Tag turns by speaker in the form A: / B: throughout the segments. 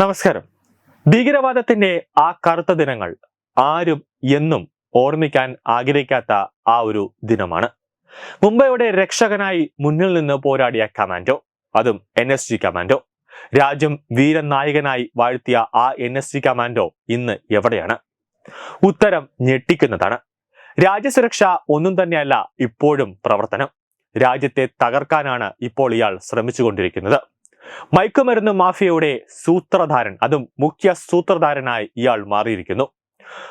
A: നമസ്കാരം. ഭീകരവാദത്തിന്റെ ആ കറുത്ത ദിനങ്ങൾ ആരും എന്നും ഓർമ്മിക്കാൻ ആഗ്രഹിക്കാത്ത ആ ഒരു ദിനമാണ്. മുംബൈയുടെ രക്ഷകനായി മുന്നിൽ നിന്ന് പോരാടിയ കമാൻഡോ അതും എൻ എസ് ജി കമാൻഡോ രാജ്യം വീരനായകനായി വാഴ്ത്തിയ ആ എൻ എസ് ജി കമാൻഡോ ഇന്ന് എവിടെയാണ്? ഉത്തരം ഞെട്ടിക്കുന്നതാണ്. രാജ്യസുരക്ഷ ഒന്നും തന്നെയല്ല ഇപ്പോഴും പ്രവർത്തനം. രാജ്യത്തെ തകർക്കാനാണ് ഇപ്പോൾ ഇയാൾ ശ്രമിച്ചുകൊണ്ടിരിക്കുന്നത്. മയക്കുമരുന്ന് മാഫിയയുടെ സൂത്രധാരൻ അതും മുഖ്യ സൂത്രധാരനായി ഇയാൾ മാറിയിരിക്കുന്നു.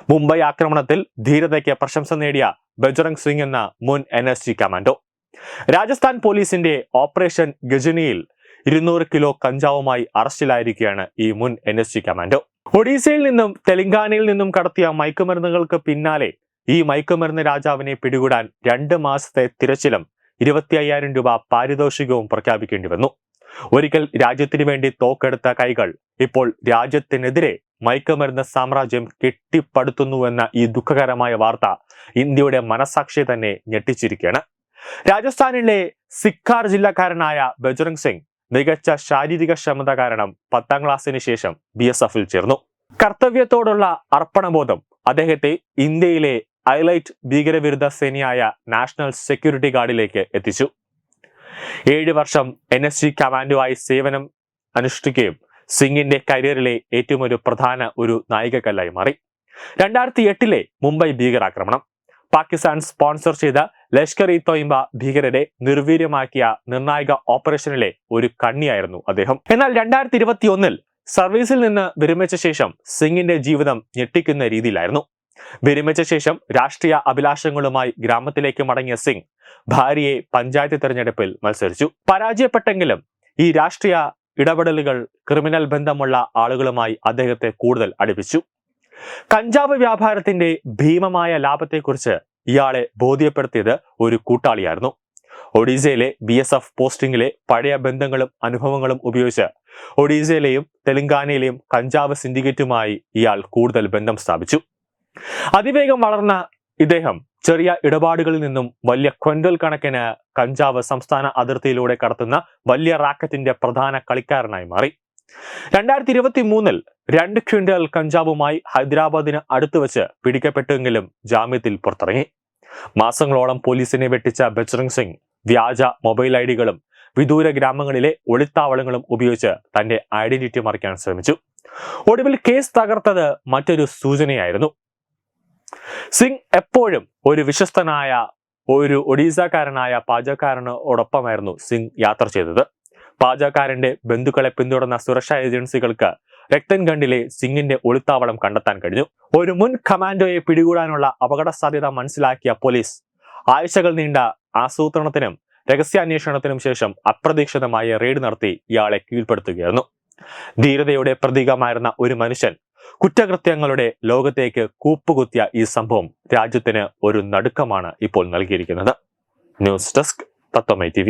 A: മുംബൈ ആക്രമണത്തിൽ ധീരതയ്ക്ക് പ്രശംസ നേടിയ ബജറംഗ് സിംഗ് എന്ന മുൻ N S G commando. Rajasthan പോലീസിന്റെ ഓപ്പറേഷൻ ഗജനിയിൽ ഇരുന്നൂറ് കിലോ കഞ്ചാവുമായി അറസ്റ്റിലായിരിക്കുകയാണ് ഈ മുൻ എൻ എസ് ജി കമാൻഡോ. ഒഡീസയിൽ നിന്നും തെലങ്കാനയിൽ നിന്നും കടത്തിയ മയക്കുമരുന്നുകൾക്ക് പിന്നാലെ ഈ മയക്കുമരുന്ന് രാജാവിനെ പിടികൂടാൻ രണ്ട് മാസത്തെ തിരച്ചിലും ഇരുപത്തി അയ്യായിരം രൂപ പാരിതോഷികവും പ്രഖ്യാപിക്കേണ്ടി വന്നു. ഒരിക്കൽ രാജ്യത്തിനു വേണ്ടി തോക്കെടുത്ത കൈകൾ ഇപ്പോൾ രാജ്യത്തിനെതിരെ മയക്കുമരുന്ന് സാമ്രാജ്യം കെട്ടിപ്പടുത്തുന്നുവെന്ന ഈ ദുഃഖകരമായ വാർത്ത ഇന്ത്യയുടെ മനസാക്ഷിയെ തന്നെ ഞെട്ടിച്ചിരിക്കുകയാണ്. രാജസ്ഥാനിലെ സിക്കാർ ജില്ലക്കാരനായ ബജ്രംഗ് സിംഗ് മികച്ച ശാരീരിക ക്ഷമത കാരണം പത്താം ക്ലാസ്സിന് ശേഷം ബി എസ് എഫിൽ ചേർന്നു. കർത്തവ്യത്തോടുള്ള അർപ്പണബോധം അദ്ദേഹത്തെ ഇന്ത്യയിലെ ഹൈലൈറ്റ് ഭീകരവിരുദ്ധ സേനയായ നാഷണൽ സെക്യൂരിറ്റി ഗാർഡിലേക്ക് എത്തിച്ചു. ഏഴ് വർഷം എൻ എസ് ജി കമാൻഡുമായി സേവനം അനുഷ്ഠിക്കുകയും സിംഗിന്റെ കരിയറിലെ ഏറ്റവും ഒരു പ്രധാന ഒരു നായികക്കല്ലായി മാറി. രണ്ടായിരത്തി എട്ടിലെ മുംബൈ ഭീകരാക്രമണം. പാകിസ്ഥാൻ സ്പോൺസർ ചെയ്ത ലഷ്കർ ഇ തോയിമ്പ ഭീകരരെ നിർവീര്യമാക്കിയ നിർണായക ഓപ്പറേഷനിലെ ഒരു കണ്ണിയായിരുന്നു അദ്ദേഹം. എന്നാൽ രണ്ടായിരത്തി ഇരുപത്തി സർവീസിൽ നിന്ന് വിരമിച്ച ശേഷം സിംഗിന്റെ ജീവിതം ഞെട്ടിക്കുന്ന രീതിയിലായിരുന്നു. വിരമിച്ച ശേഷം രാഷ്ട്രീയ അഭിലാഷങ്ങളുമായി ഗ്രാമത്തിലേക്ക് മടങ്ങിയ സിംഗ് ഭാര്യയെ പഞ്ചായത്ത് തെരഞ്ഞെടുപ്പിൽ മത്സരിച്ചു. പരാജയപ്പെട്ടെങ്കിലും ഈ രാഷ്ട്രീയ ഇടപെടലുകൾ ക്രിമിനൽ ബന്ധമുള്ള ആളുകളുമായി അദ്ദേഹത്തെ കൂടുതൽ അടുപ്പിച്ചു. കഞ്ചാവ് വ്യാപാരത്തിന്റെ ഭീമമായ ലാഭത്തെക്കുറിച്ച് ഇയാളെ ബോധ്യപ്പെടുത്തിയത് ഒരു കൂട്ടാളിയായിരുന്നു. ഒഡീസയിലെ ബി എസ് എഫ് പോസ്റ്റിംഗിലെ പഴയ ബന്ധങ്ങളും അനുഭവങ്ങളും ഉപയോഗിച്ച് ഒഡീസയിലെയും തെലങ്കാനയിലെയും കഞ്ചാവ് സിൻഡിക്കേറ്റുമായി ഇയാൾ കൂടുതൽ ബന്ധം സ്ഥാപിച്ചു. അതിവേഗം വളർന്ന ഇദ്ദേഹം ചെറിയ ഇടപാടുകളിൽ നിന്നും വലിയ ക്വന്റൽ കണക്കിന് കഞ്ചാവ് സംസ്ഥാന അതിർത്തിയിലൂടെ കടത്തുന്ന വലിയ റാക്കറ്റിന്റെ പ്രധാന കളിക്കാരനായി മാറി. രണ്ടായിരത്തി ഇരുപത്തി മൂന്നിൽ രണ്ട് ക്വിന്റൽ കഞ്ചാവുമായി ഹൈദരാബാദിന് അടുത്ത് വെച്ച് പിടിക്കപ്പെട്ടെങ്കിലും ജാമ്യത്തിൽ പുറത്തിറങ്ങി. മാസങ്ങളോളം പോലീസിനെ വെട്ടിച്ച ബജ്രംഗ് സിംഗ് വ്യാജ മൊബൈൽ ഐഡികളും വിദൂര ഗ്രാമങ്ങളിലെ ഒളിത്താവളങ്ങളും ഉപയോഗിച്ച് തന്റെ ഐഡന്റിറ്റി മറിക്കാൻ ശ്രമിച്ചു. ഒടുവിൽ കേസ് തകർത്തത് മറ്റൊരു സൂചനയായിരുന്നു. സിംഗ് എപ്പോഴും ഒരു വിശ്വസ്തനായ ഒരു ഒഡീസക്കാരനായ പാചകക്കാരനോടൊപ്പമായിരുന്നു സിംഗ് യാത്ര ചെയ്തത്. പാചകക്കാരന്റെ ബന്ധുക്കളെ പിന്തുടർന്ന സുരക്ഷാ ഏജൻസികൾക്ക് രക്തൻ ഖണ്ഡിലെ സിംഗിന്റെ ഒളിത്താവളം കണ്ടെത്താൻ കഴിഞ്ഞു. ഒരു മുൻ കമാൻഡോയെ പിടികൂടാനുള്ള അപകട സാധ്യത മനസ്സിലാക്കിയ പോലീസ് ആഴ്ചകൾ നീണ്ട ആസൂത്രണത്തിനും രഹസ്യാന്വേഷണത്തിനും ശേഷം അപ്രതീക്ഷിതമായ റെയ്ഡ് നടത്തി ഇയാളെ കീഴ്പ്പെടുത്തുകയായിരുന്നു. ധീരതയുടെ പ്രതീകമായിരുന്ന ഒരു മനുഷ്യൻ കുറ്റകൃത്യങ്ങളുടെ ലോകത്തേക്ക് കൂപ്പുകുത്തിയ ഈ സംഭവം രാജ്യത്തിന് ഒരു നടുക്കമാണ് ഇപ്പോൾ നൽകിയിരിക്കുന്നത്. ന്യൂസ് ഡെസ്ക് തത്വമൈ ടി